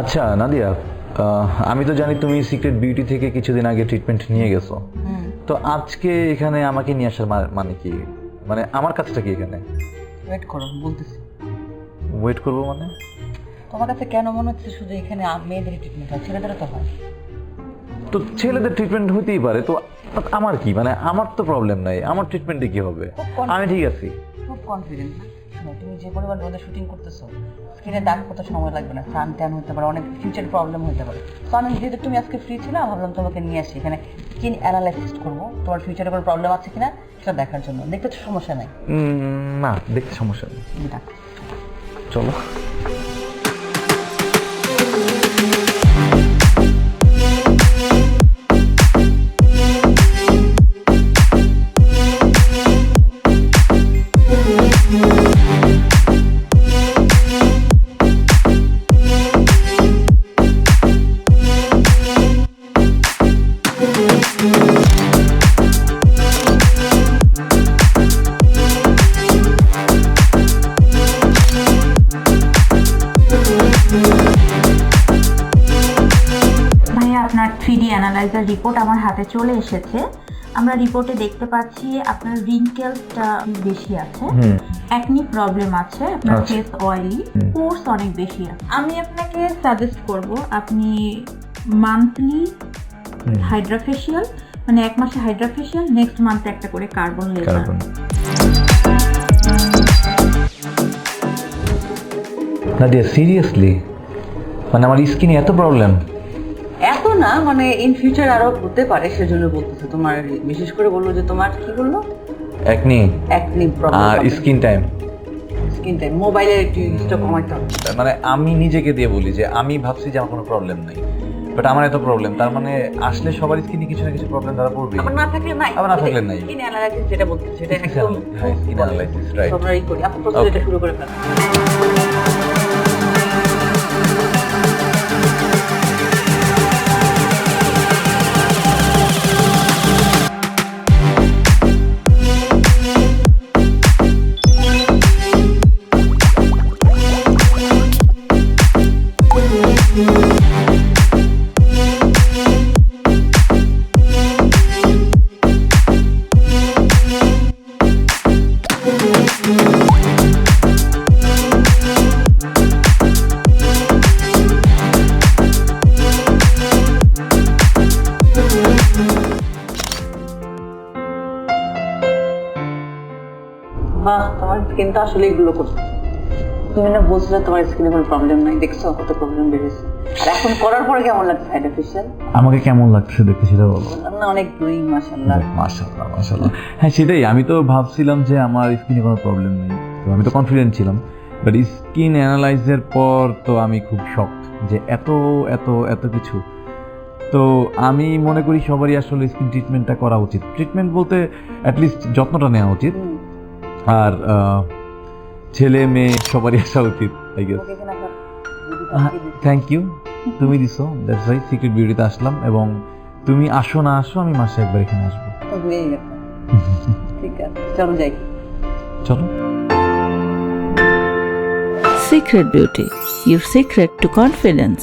আচ্ছা নাদিয়া আমি তো জানি তুমি সিক্রেট বিউটি থেকে কিছুদিন আগে ট্রিটমেন্ট নিয়ে গেছো। তো আজকে এখানে আমাকে নিয়ে আসার মানে কি? মানে আমার কাজটা কি এখানে? ওয়েট করো বলতেছি। ওয়েট করব মানে? তোমার কাছে কেন মনে হচ্ছে শুধু এখানে মেয়েদের ট্রিটমেন্ট হয় ছেলেদেরও তো হয়? তো ছেলেদের ট্রিটমেন্ট হতেই পারে তো আমার কি? মানে আমার তো প্রবলেম নাই আমার ট্রিটমেন্টে কি হবে? আমি ঠিক আছি। খুব কনফিডেন্ট না তুমি যে পরিমাণ রোদে শুটিং করতেছো স্ক্রিনে দাগ কত সময় লাগবে না সান ট্যান হতে পারে অনেক ফিউচার প্রবলেম হতে পারে তো আমি যেহেতু তুমি আজকে ফ্রি ছিলাম ভাবলাম তোমাকে নিয়ে আসি এখানে স্কিন অ্যানালাইসিস করব তোমার ফিউচারে কোনো প্রবলেম আছে কিনা সেটা দেখার জন্য দেখতে তো সমস্যা নাই না দেখতে সমস্যা নেই চলো আপনার থ্রি ডি অ্যানালাইজার রিপোর্ট আমার হাতে চলে এসেছে। আমরা রিপোর্টে দেখতে পাচ্ছি আপনার রিঙ্কেলসটা বেশি আছে। একনি প্রবলেম আছে আপনার। ফেস অয়েলি পোর্স অনেক বেশি আছে। আমি আপনাকে সাজেস্ট করব আপনি মান্থলি হাইড্রাফেশিয়াল মানে এক মাসে হাইড্রাফেশিয়াল নেক্সট মান্থে একটা করে কার্বন লেজার নাদিয়া সিরিয়াসলি মানে আমার স্কিনে এত প্রবলেম না মানে ইন ফিউচার আরও হতে পারে সেজন্য বলতেছে। তোমার বিশেষ করে বলল যে তোমার কি বলল? একনি একনি আর স্কিন টাইম স্কিন টাইম মোবাইলের একটু ইউজটা কমাইতে হবে। মানে আমি নিজেকে দিয়ে বলি যে আমি ভাবছি যে আমার কোনো প্রবলেম নাই। বাট আমার এত প্রবলেম তার মানে আসলে সবার স্কিনে কিছু না কিছু প্রবলেম ধরা পড়বে আবার না থাকলে নাই। আবার না থাকলে নাই। স্কিন অ্যানালাইসিস যেটা বলতে সেটা একদম skin analysis, সবারই করি। আপনি প্রথমে এটা শুরু করে ফেলেন বাহ তোমার স্কিন তো আসলে এগুলো করছে। তুমি না বলছিলে তোমার স্কিনে কোনো প্রবলেম নাই দেখছ কত প্রবলেম বেড়েছে। আর এখন করার পরে কেমন লাগছে সাইড অফিসিয়াল আমাকে কেমন লাগছে দেখতে সেটা বলো। বললাম না অনেক গ্লোয়িং মাশাআল্লাহ। মাশাআল্লাহ মাশাআল্লাহ। হ্যাঁ সেটাই আমি তো ভাবছিলাম যে আমার স্কিনে কোনো প্রবলেম নেই। তো আমি তো কনফিডেন্ট ছিলাম। বাট স্কিন অ্যানালাইজের পর তো আমি খুব শক্ট যে এত এত এত কিছু। তো আমি মনে করি সবারই আসলে স্কিন ট্রিটমেন্টটা করা উচিত। ট্রিটমেন্ট বলতে অ্যাটলিস্ট যত্নটা নেওয়া উচিত। আর ছেলে মেয়ে সবারই আসা উচিত আই গেস। থ্যাংক ইউ তুমি দিছো দ্যাটস রাইট সিক্রেট বিউটিতে আসলাম এবং তুমি আসো না আসো আমি মাসে একবার এখানে আসব। ঠিক আছে চলো যাই। চলো। Secret Beauty, your secret to confidence.